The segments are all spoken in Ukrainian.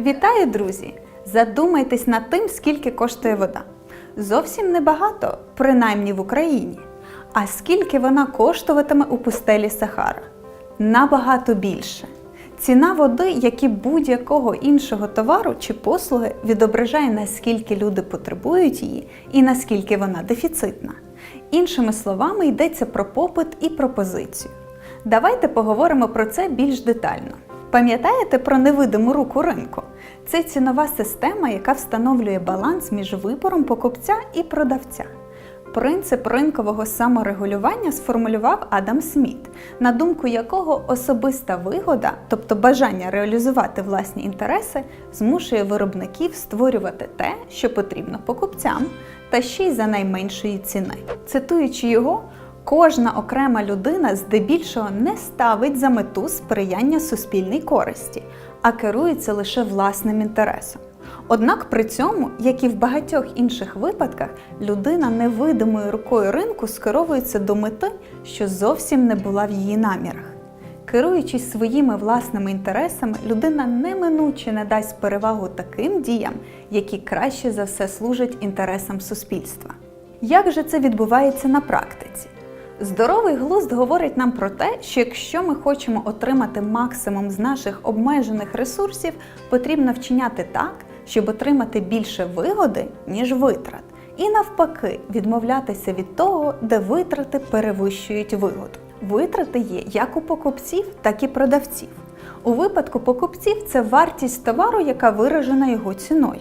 Вітаю, друзі! Задумайтесь над тим, скільки коштує вода. Зовсім небагато, принаймні в Україні. А скільки вона коштуватиме у пустелі Сахара? Набагато більше. Ціна води, як і будь-якого іншого товару чи послуги, відображає, наскільки люди потребують її і наскільки вона дефіцитна. Іншими словами, йдеться про попит і пропозицію. Давайте поговоримо про це більш детально. Пам'ятаєте про невидиму руку ринку? Це цінова система, яка встановлює баланс між вибором покупця і продавця. Принцип ринкового саморегулювання сформулював Адам Сміт, на думку якого особиста вигода, тобто бажання реалізувати власні інтереси, змушує виробників створювати те, що потрібно покупцям, та ще й за найменшої ціни. Цитуючи його, кожна окрема людина здебільшого не ставить за мету сприяння суспільній користі, а керується лише власним інтересом. Однак при цьому, як і в багатьох інших випадках, людина невидимою рукою ринку скеровується до мети, що зовсім не була в її намірах. Керуючись своїми власними інтересами, людина неминуче не дасть перевагу таким діям, які краще за все служать інтересам суспільства. Як же це відбувається на практиці? Здоровий глузд говорить нам про те, що якщо ми хочемо отримати максимум з наших обмежених ресурсів, потрібно вчиняти так, щоб отримати більше вигоди, ніж витрат, і навпаки, відмовлятися від того, де витрати перевищують вигоду. Витрати є як у покупців, так і продавців. У випадку покупців це вартість товару, яка виражена його ціною.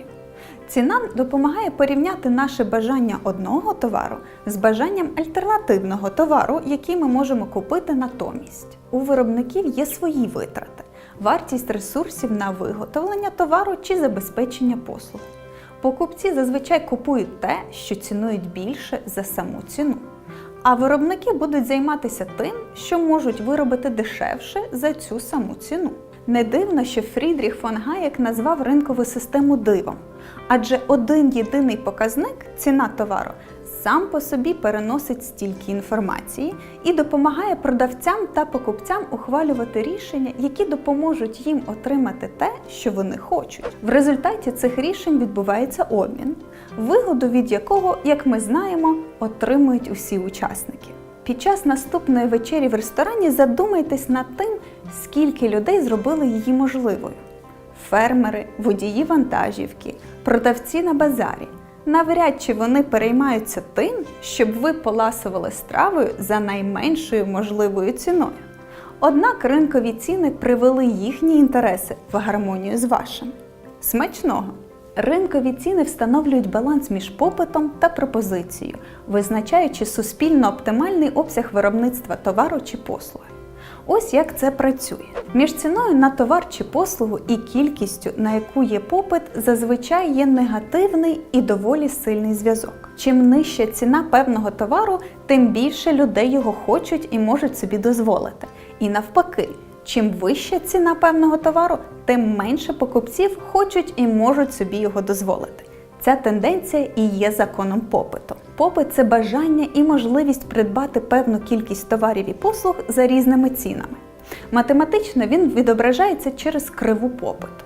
Ціна допомагає порівняти наше бажання одного товару з бажанням альтернативного товару, який ми можемо купити натомість. У виробників є свої витрати, вартість ресурсів на виготовлення товару чи забезпечення послуг. Покупці зазвичай купують те, що цінують більше за саму ціну. А виробники будуть займатися тим, що можуть виробити дешевше за цю саму ціну. Не дивно, що Фрідріх фон Гаєк назвав ринкову систему дивом, адже один єдиний показник ціна товару сам по собі переносить стільки інформації і допомагає продавцям та покупцям ухвалювати рішення, які допоможуть їм отримати те, що вони хочуть. В результаті цих рішень відбувається обмін, вигоду від якого, як ми знаємо, отримують усі учасники. Під час наступної вечері в ресторані задумайтесь над тим, скільки людей зробили її можливою: фермери, водії вантажівки, продавці на базарі. Навряд чи вони переймаються тим, щоб ви поласували стравою за найменшою можливою ціною. Однак ринкові ціни привели їхні інтереси в гармонію з вашим. Смачного! Ринкові ціни встановлюють баланс між попитом та пропозицією, визначаючи суспільно оптимальний обсяг виробництва товару чи послуги. Ось як це працює. Між ціною на товар чи послугу і кількістю, на яку є попит, зазвичай є негативний і доволі сильний зв'язок. Чим нижча ціна певного товару, тим більше людей його хочуть і можуть собі дозволити. І навпаки, чим вища ціна певного товару, тим менше покупців хочуть і можуть собі його дозволити. Ця тенденція і є законом попиту. Попит це бажання і можливість придбати певну кількість товарів і послуг за різними цінами. Математично він відображається через криву попиту.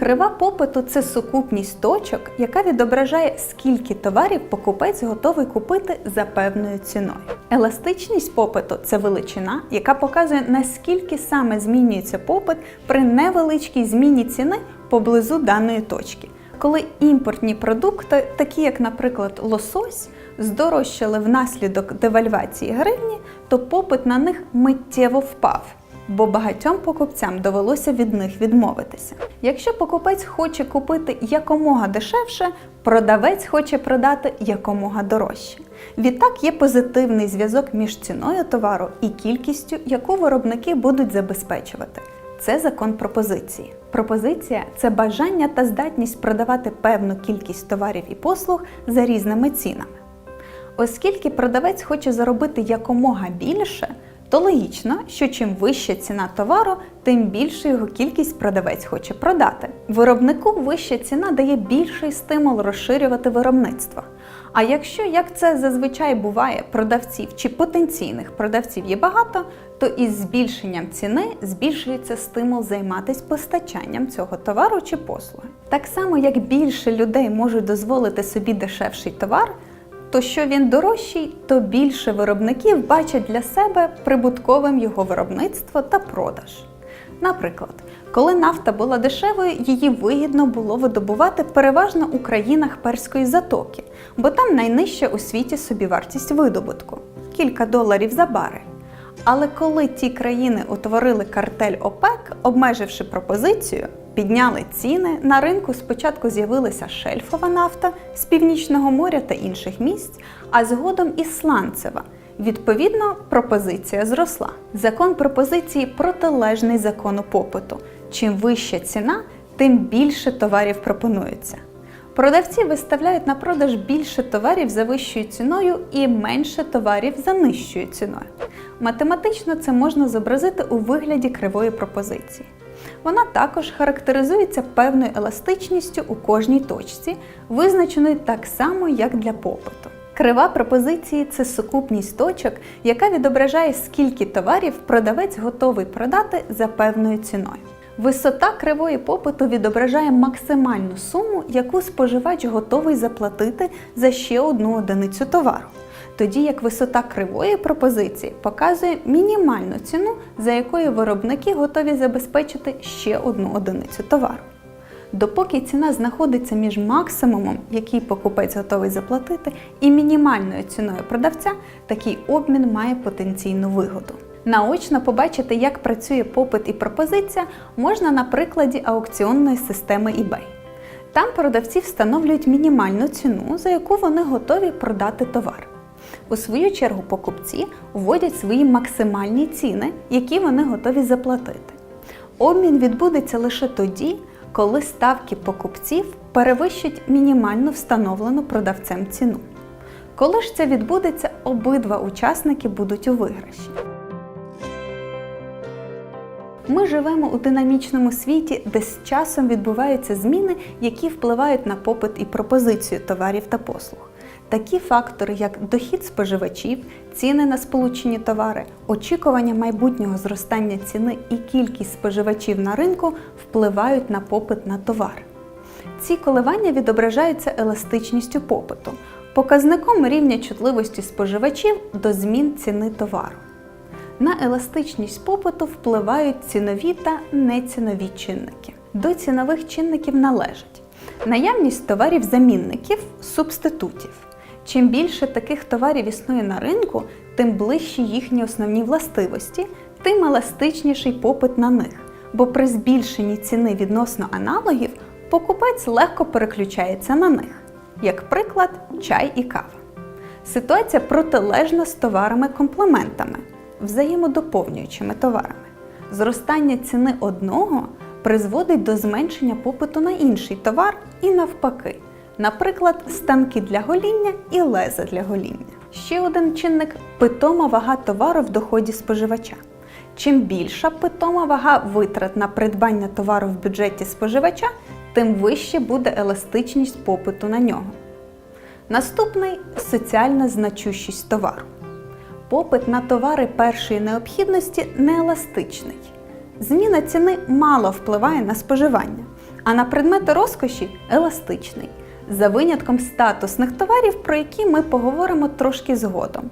Крива попиту це сукупність точок, яка відображає, скільки товарів покупець готовий купити за певною ціною. Еластичність попиту це величина, яка показує, наскільки саме змінюється попит при невеличкій зміні ціни поблизу даної точки. Коли імпортні продукти, такі як, наприклад, лосось, здорожчали внаслідок девальвації гривні, то попит на них миттєво впав, бо багатьом покупцям довелося від них відмовитися. Якщо покупець хоче купити якомога дешевше, продавець хоче продати якомога дорожче. Відтак є позитивний зв'язок між ціною товару і кількістю, яку виробники будуть забезпечувати. Це закон пропозиції. Пропозиція це бажання та здатність продавати певну кількість товарів і послуг за різними цінами. Оскільки продавець хоче заробити якомога більше, то логічно, що чим вища ціна товару, тим більшу його кількість продавець хоче продати. Виробнику вища ціна дає більший стимул розширювати виробництво. А якщо, як це зазвичай буває, продавців чи потенційних продавців є багато, то із збільшенням ціни збільшується стимул займатися постачанням цього товару чи послуги. Так само, як більше людей можуть дозволити собі дешевший товар, то що він дорожчий, то більше виробників бачать для себе прибутковим його виробництво та продаж. Наприклад, коли нафта була дешевою, її вигідно було видобувати переважно у країнах Перської затоки, бо там найнижча у світі собівартість видобутку кілька доларів за барель. Але коли ті країни утворили картель ОПЕК, обмеживши пропозицію, підняли ціни, на ринку спочатку з'явилася шельфова нафта з північного моря та інших місць, а згодом і сланцева. Відповідно, пропозиція зросла. Закон пропозиції протилежний закону попиту. Чим вища ціна, тим більше товарів пропонується. Продавці виставляють на продаж більше товарів за вищою ціною і менше товарів за нижчою ціною. Математично це можна зобразити у вигляді кривої пропозиції. Вона також характеризується певною еластичністю у кожній точці, визначеною так само, як для попиту. Крива пропозиції це сукупність точок, яка відображає, скільки товарів продавець готовий продати за певною ціною. Висота кривої попиту відображає максимальну суму, яку споживач готовий заплатити за ще одну одиницю товару. Тоді як висота кривої пропозиції показує мінімальну ціну, за якою виробники готові забезпечити ще одну одиницю товару. Допоки ціна знаходиться між максимумом, який покупець готовий заплатити, і мінімальною ціною продавця, такий обмін має потенційну вигоду. Наочно побачити, як працює попит і пропозиція, можна на прикладі аукціонної системи eBay. Там продавці встановлюють мінімальну ціну, за яку вони готові продати товар. У свою чергу покупці вводять свої максимальні ціни, які вони готові заплатити. Обмін відбудеться лише тоді, коли ставки покупців перевищать мінімально встановлену продавцем ціну. Коли ж це відбудеться, обидва учасники будуть у виграші. Ми живемо у динамічному світі, де з часом відбуваються зміни, які впливають на попит і пропозицію товарів та послуг. Такі фактори, як дохід споживачів, ціни на сполучені товари, очікування майбутнього зростання ціни і кількість споживачів на ринку впливають на попит на товар. Ці коливання відображаються еластичністю попиту, показником рівня чутливості споживачів до змін ціни товару. На еластичність попиту впливають цінові та нецінові чинники. До цінових чинників належать наявність товарів-замінників, субститутів. Чим більше таких товарів існує на ринку, тим ближчі їхні основні властивості, тим еластичніший попит на них. Бо при збільшенні ціни відносно аналогів покупець легко переключається на них. Як приклад, чай і кава. Ситуація протилежна з товарами-комплементами, взаємодоповнюючими товарами. Зростання ціни одного призводить до зменшення попиту на інший товар і навпаки. Наприклад, станки для гоління і леза для гоління. Ще один чинник питома вага товару в доході споживача. Чим більша питома вага витрат на придбання товару в бюджеті споживача, тим вище буде еластичність попиту на нього. Наступний соціальна значущість товару. Попит на товари першої необхідності нееластичний. Зміна ціни мало впливає на споживання, а на предмети розкоші еластичний, за винятком статусних товарів, про які ми поговоримо трошки згодом.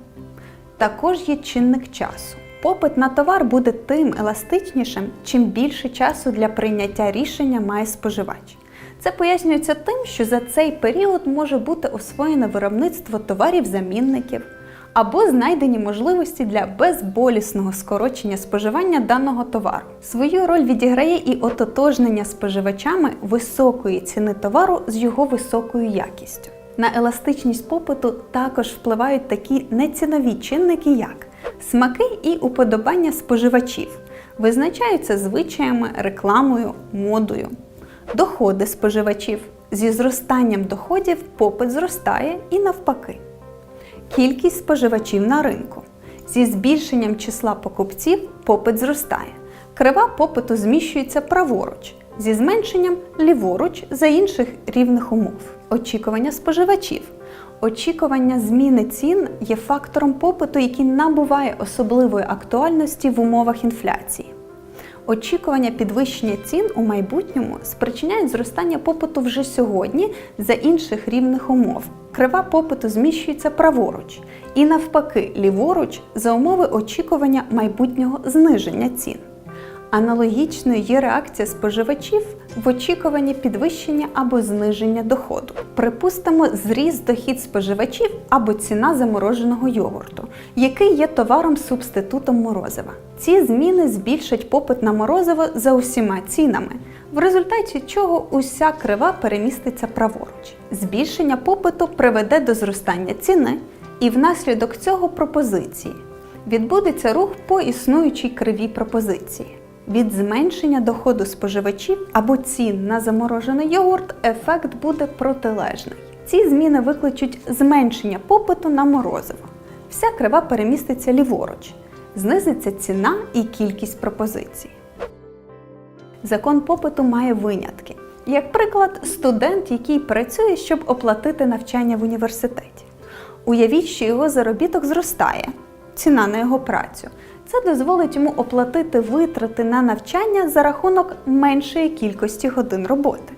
Також є чинник часу. Попит на товар буде тим еластичнішим, чим більше часу для прийняття рішення має споживач. Це пояснюється тим, що за цей період може бути освоєне виробництво товарів-замінників або знайдені можливості для безболісного скорочення споживання даного товару. Свою роль відіграє і ототожнення споживачами високої ціни товару з його високою якістю. На еластичність попиту також впливають такі нецінові чинники, як смаки і уподобання споживачів, визначаються звичаями, рекламою, модою, доходи споживачів. Зі зростанням доходів попит зростає і навпаки. Кількість споживачів на ринку. Зі збільшенням числа покупців попит зростає. Крива попиту зміщується праворуч, зі зменшенням ліворуч за інших рівних умов. Очікування споживачів. Очікування зміни цін є фактором попиту, який набуває особливої актуальності в умовах інфляції. Очікування підвищення цін у майбутньому спричиняють зростання попиту вже сьогодні за інших рівних умов. Крива попиту зміщується праворуч і навпаки, ліворуч за умови очікування майбутнього зниження цін. Аналогічною є реакція споживачів в очікуванні підвищення або зниження доходу. Припустимо, зріс дохід споживачів або ціна замороженого йогурту, який є товаром-субститутом морозива. Ці зміни збільшать попит на морозиво за усіма цінами, в результаті чого уся крива переміститься праворуч. Збільшення попиту приведе до зростання ціни, і внаслідок цього пропозиції відбудеться рух по існуючій кривій пропозиції. Від зменшення доходу споживачів або цін на заморожений йогурт ефект буде протилежний. Ці зміни викличуть зменшення попиту на морозиво. Вся крива переміститься ліворуч, знизиться ціна і кількість пропозицій. Закон попиту має винятки. Як приклад, студент, який працює, щоб оплатити навчання в університеті. Уявіть, що його заробіток зростає, ціна на його працю. Це дозволить йому оплатити витрати на навчання за рахунок меншої кількості годин роботи.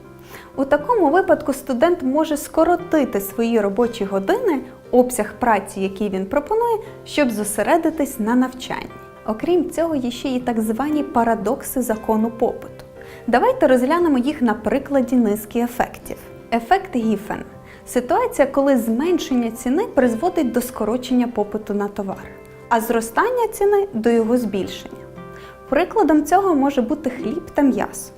У такому випадку студент може скоротити свої робочі години, обсяг праці, який він пропонує, щоб зосередитись на навчанні. Окрім цього, є ще і так звані парадокси закону попиту. Давайте розглянемо їх на прикладі низки ефектів. Ефект Гіфен ситуація, коли зменшення ціни призводить до скорочення попиту на товар, а зростання ціни до його збільшення. Прикладом цього може бути хліб та м'ясо.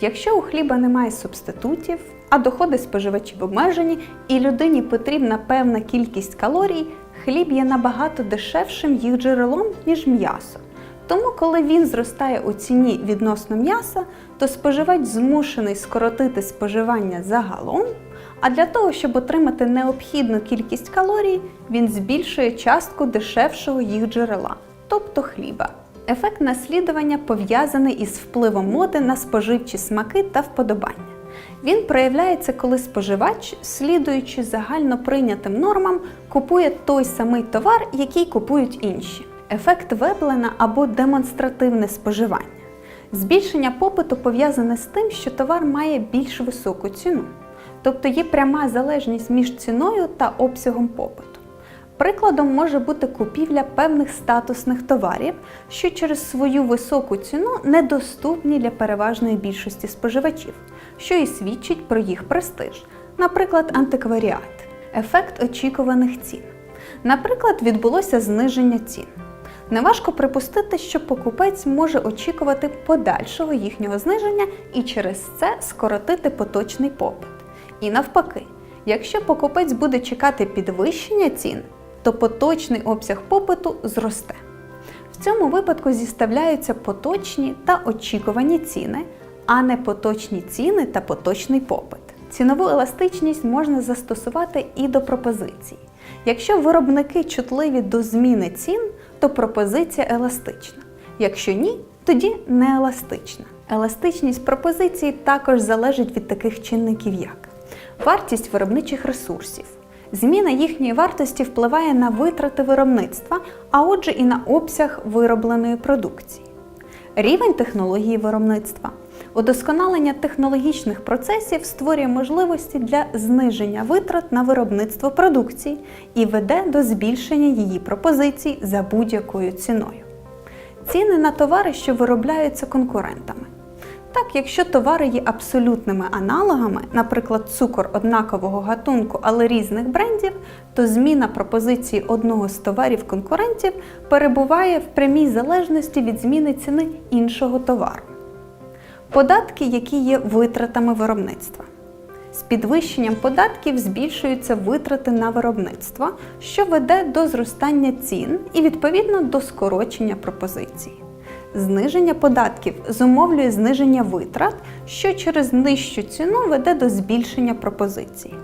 Якщо у хліба немає субститутів, а доходи споживачів обмежені, і людині потрібна певна кількість калорій, хліб є набагато дешевшим їх джерелом, ніж м'ясо. Тому, коли він зростає у ціні відносно м'яса, то споживач змушений скоротити споживання загалом, а для того, щоб отримати необхідну кількість калорій, він збільшує частку дешевшого їх джерела, тобто хліба. Ефект наслідування пов'язаний із впливом моди на споживчі смаки та вподобання. Він проявляється, коли споживач, слідуючи загально прийнятим нормам, купує той самий товар, який купують інші. Ефект Веблена або демонстративне споживання. Збільшення попиту пов'язане з тим, що товар має більш високу ціну, тобто є пряма залежність між ціною та обсягом попиту. Прикладом може бути купівля певних статусних товарів, що через свою високу ціну недоступні для переважної більшості споживачів, що і свідчить про їх престиж, наприклад, антикваріат, ефект очікуваних цін. Наприклад, відбулося зниження цін. Неважко припустити, що покупець може очікувати подальшого їхнього зниження і через це скоротити поточний попит. І навпаки, якщо покупець буде чекати підвищення цін, то поточний обсяг попиту зросте. В цьому випадку зіставляються поточні та очікувані ціни, а не поточні ціни та поточний попит. Цінову еластичність можна застосувати і до пропозицій. Якщо виробники чутливі до зміни цін, то пропозиція еластична. Якщо ні, тоді не еластична. Еластичність пропозиції також залежить від таких чинників, як вартість виробничих ресурсів. Зміна їхньої вартості впливає на витрати виробництва, а отже і на обсяг виробленої продукції. Рівень технології виробництва. Удосконалення технологічних процесів створює можливості для зниження витрат на виробництво продукції і веде до збільшення її пропозицій за будь-якою ціною. Ціни на товари, що виробляються конкурентами. Так, якщо товари є абсолютними аналогами, наприклад, цукор однакового гатунку, але різних брендів, то зміна пропозиції одного з товарів конкурентів перебуває в прямій залежності від зміни ціни іншого товару. Податки, які є витратами виробництва. З підвищенням податків збільшуються витрати на виробництво, що веде до зростання цін і відповідно до скорочення пропозиції. Зниження податків зумовлює зниження витрат, що через нижчу ціну веде до збільшення пропозиції.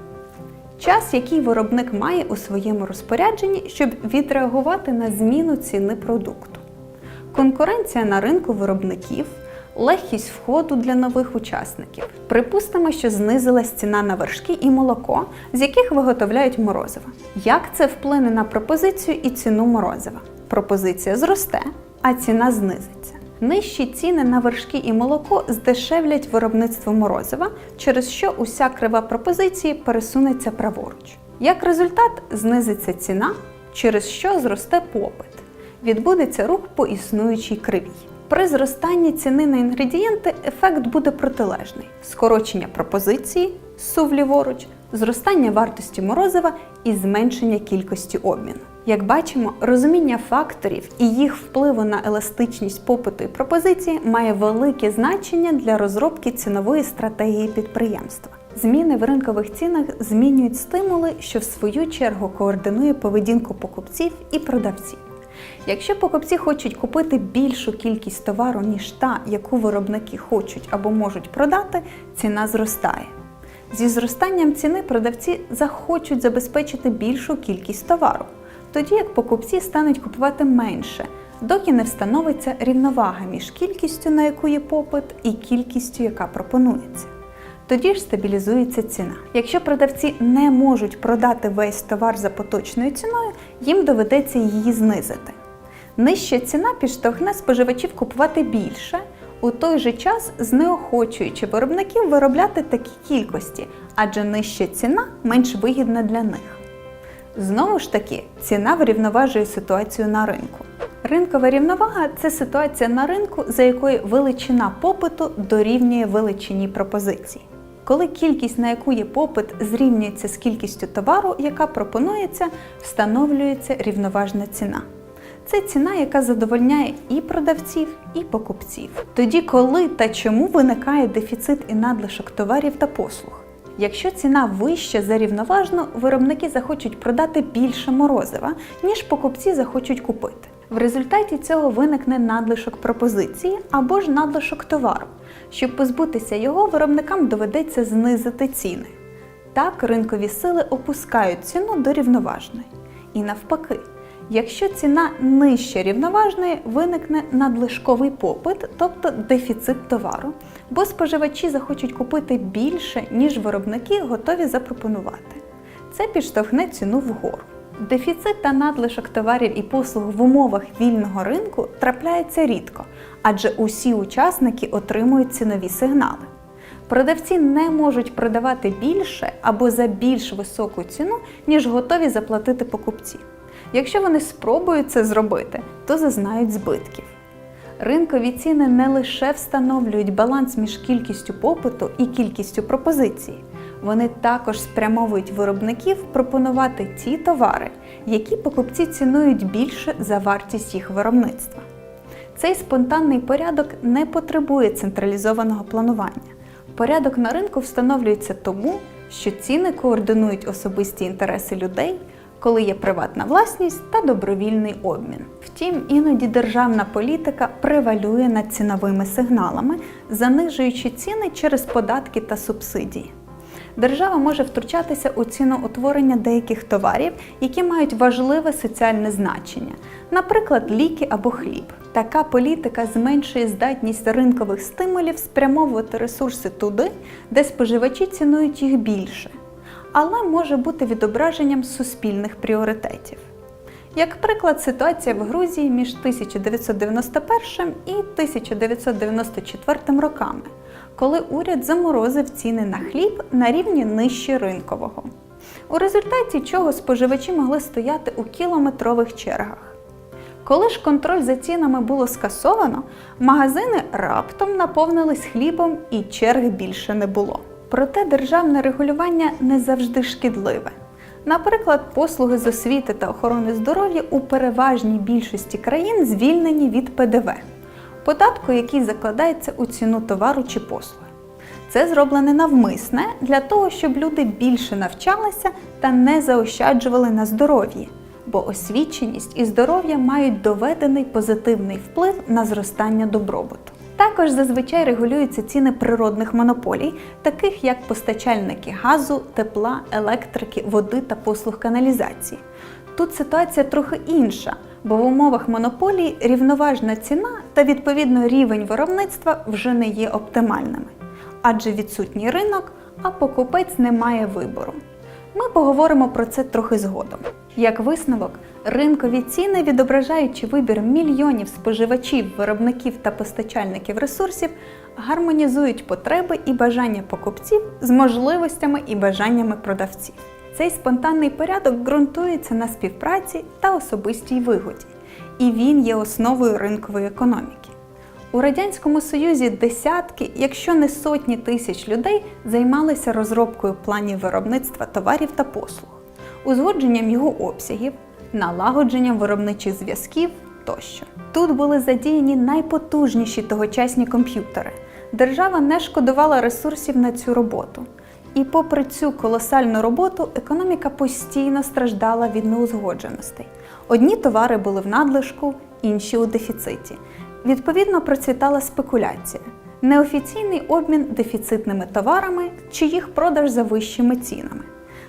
Час, який виробник має у своєму розпорядженні, щоб відреагувати на зміну ціни продукту. Конкуренція на ринку виробників, легкість входу для нових учасників. Припустимо, що знизилась ціна на вершки і молоко, з яких виготовляють морозиво. Як це вплине на пропозицію і ціну морозива? Пропозиція зросте, а ціна знизиться. Нижчі ціни на вершки і молоко здешевлять виробництво морозива, через що уся крива пропозиції пересунеться праворуч. Як результат, знизиться ціна, через що зросте попит. Відбудеться рух по існуючій кривій. При зростанні ціни на інгредієнти ефект буде протилежний: скорочення пропозиції, сув ліворуч, зростання вартості морозива і зменшення кількості обміну. Як бачимо, розуміння факторів і їх впливу на еластичність попиту і пропозиції має велике значення для розробки цінової стратегії підприємства. Зміни в ринкових цінах змінюють стимули, що в свою чергу координує поведінку покупців і продавців. Якщо покупці хочуть купити більшу кількість товару, ніж та, яку виробники хочуть або можуть продати, ціна зростає. Зі зростанням ціни продавці захочуть забезпечити більшу кількість товару, тоді як покупці стануть купувати менше, доки не встановиться рівновага між кількістю, на яку є попит, і кількістю, яка пропонується. Тоді ж стабілізується ціна. Якщо продавці не можуть продати весь товар за поточною ціною, їм доведеться її знизити. Нижча ціна підштовхне споживачів купувати більше, у той же час знеохочуючи виробників виробляти такі кількості, адже нижча ціна менш вигідна для них. Знову ж таки, ціна врівноважує ситуацію на ринку. Ринкова рівновага це ситуація на ринку, за якою величина попиту дорівнює величині пропозиції. Коли кількість, на яку є попит, зрівнюється з кількістю товару, яка пропонується, встановлюється рівноважна ціна. Це ціна, яка задовольняє і продавців, і покупців. Тоді, коли та чому виникає дефіцит і надлишок товарів та послуг. Якщо ціна вища за рівноважну, виробники захочуть продати більше морозива, ніж покупці захочуть купити. В результаті цього виникне надлишок пропозиції або ж надлишок товару. Щоб позбутися його, виробникам доведеться знизити ціни. Так ринкові сили опускають ціну до рівноважної. І навпаки, якщо ціна нижче рівноважної, виникне надлишковий попит, тобто дефіцит товару, бо споживачі захочуть купити більше, ніж виробники готові запропонувати. Це підштовхне ціну вгору. Дефіцит та надлишок товарів і послуг в умовах вільного ринку трапляється рідко, адже усі учасники отримують цінові сигнали. Продавці не можуть продавати більше або за більш високу ціну, ніж готові заплатити покупці. Якщо вони спробують це зробити, то зазнають збитків. Ринкові ціни не лише встановлюють баланс між кількістю попиту і кількістю пропозиції, вони також спрямовують виробників пропонувати ті товари, які покупці цінують більше за вартість їх виробництва. Цей спонтанний порядок не потребує централізованого планування. Порядок на ринку встановлюється тому, що ціни координують особисті інтереси людей, коли є приватна власність та добровільний обмін. Втім, іноді державна політика превалює над ціновими сигналами, занижуючи ціни через податки та субсидії. Держава може втручатися у ціноутворення деяких товарів, які мають важливе соціальне значення, наприклад, ліки або хліб. Така політика зменшує здатність ринкових стимулів спрямовувати ресурси туди, де споживачі цінують їх більше, але може бути відображенням суспільних пріоритетів. Як приклад, ситуація в Грузії між 1991 і 1994 роками, коли уряд заморозив ціни на хліб на рівні нижче ринкового, у результаті чого споживачі могли стояти у кілометрових чергах. Коли ж контроль за цінами було скасовано, магазини раптом наповнились хлібом і черг більше не було. Проте державне регулювання не завжди шкідливе. Наприклад, послуги з освіти та охорони здоров'я у переважній більшості країн звільнені від ПДВ, податку, який закладається у ціну товару чи послуги. Це зроблене навмисне для того, щоб люди більше навчалися та не заощаджували на здоров'ї, бо освіченість і здоров'я мають доведений позитивний вплив на зростання добробуту. Також зазвичай регулюються ціни природних монополій, таких як постачальники газу, тепла, електрики, води та послуг каналізації. Тут ситуація трохи інша, Бо в умовах монополії рівноважна ціна та відповідно рівень виробництва вже не є оптимальними, адже відсутній ринок, а покупець не має вибору. Ми поговоримо про це трохи згодом. Як висновок, ринкові ціни, відображаючи вибір мільйонів споживачів, виробників та постачальників ресурсів, гармонізують потреби і бажання покупців з можливостями і бажаннями продавців. Цей спонтанний порядок ґрунтується на співпраці та особистій вигоді, і він є основою ринкової економіки. У Радянському Союзі десятки, якщо не сотні тисяч людей займалися розробкою планів виробництва товарів та послуг, узгодженням його обсягів, налагодженням виробничих зв'язків тощо. Тут були задіяні найпотужніші тогочасні комп'ютери. Держава не шкодувала ресурсів на цю роботу. І попри цю колосальну роботу, економіка постійно страждала від неузгодженостей. Одні товари були в надлишку, інші у дефіциті. Відповідно, процвітала спекуляція, неофіційний обмін дефіцитними товарами чи їх продаж за вищими цінами.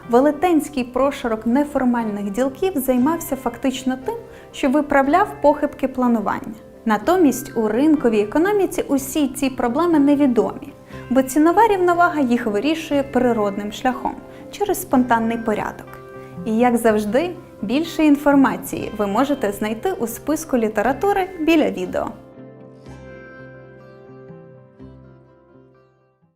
Велетенський прошарок неформальних ділків займався фактично тим, що виправляв похибки планування. Натомість у ринковій економіці усі ці проблеми невідомі, бо цінова рівновага їх вирішує природним шляхом через спонтанний порядок. І як завжди, більше інформації ви можете знайти у списку літератури біля відео.